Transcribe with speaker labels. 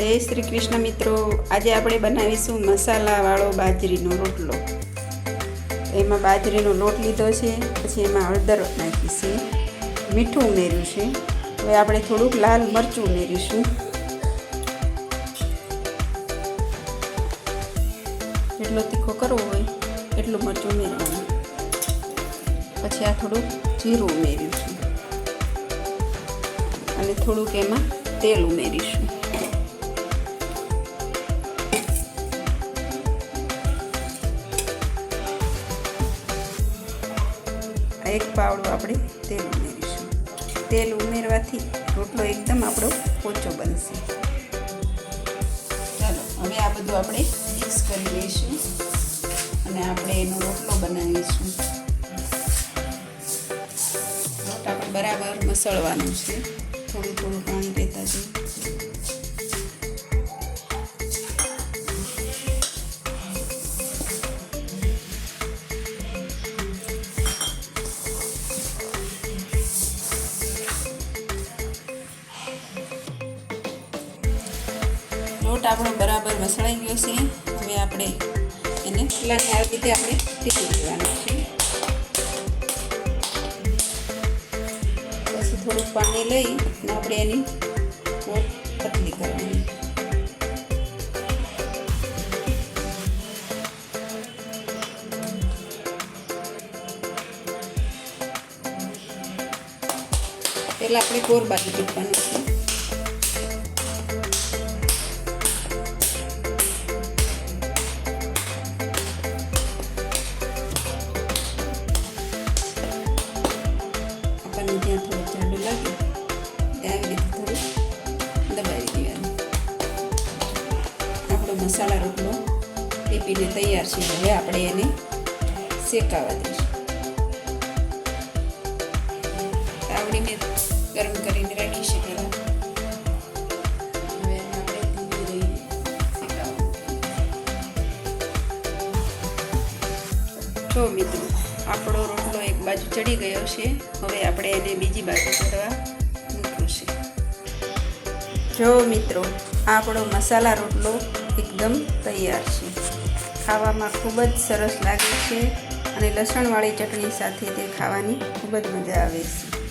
Speaker 1: જય શ્રી કૃષ્ણ મિત્રો. આજે આપણે બનાવીશું મસાલાવાળો બાજરીનો રોટલો. એમાં બાજરીનો લોટ લીધો છે, પછી એમાં હળદર નાખી છે મીઠું ઉમેર્યું છે. હવે આપણે થોડુંક લાલ મરચું ઉમેરીશું. જેટલો તીખો કરવો હોય એટલું મરચું ઉમેરવાનું. પછી આ થોડુંક જીરું ઉમેર્યું છે. અને થોડુંક એમાં તેલ ઉમેરીશું. એક પાવડો આપણે તેલ ઉમેરીશું. તેલ ઉમેરવાથી રોટલો એકદમ આપણો પોચો બનશે. ચાલો, હવે આ બધું આપણે મિક્સ કરી લઈશું અને આપણે એનો રોટલો બનાવીશું. લોટ આપણે બરાબર મસળવાનું છે. થોડું થોડું પાણી રહેતા જઈએ. લોટ આપણો બરાબર મસળાઈ ગયો છે. હવે આપણે એને પેલાને આવી રીતે આપણે ટીપી દેવાનું છે. પછી થોડુંક પાણી લઈ અને આપણે એની લોટ પતલી કરવાની. પહેલાં આપણે કોર બાજુ ટીપવાનું છે. જ્યાં થોડું જાડું લાગે ત્યાં આવી રીતે થોડું દબાવી દેવાનું આપણો મસાલા રોટલો પીપીને તૈયાર છે. હવે આપણે એને શેકાવા દઈશું. તાવડીને ગરમ કરીને રાખી પહેલાં. હવે આપણે મિત્રો આપણો રોટલો એક બાજુ ચડી ગયો છે. હવે આપણે એને બીજી બાજુ ચડવા મૂકવું છે. જો મિત્રો, આપણો મસાલા રોટલો એકદમ તૈયાર છે. ખાવામાં ખૂબ જ સરસ લાગે છે અને લસણવાળી ચટણી સાથે તે ખાવાની ખૂબ જ મજા આવે છે.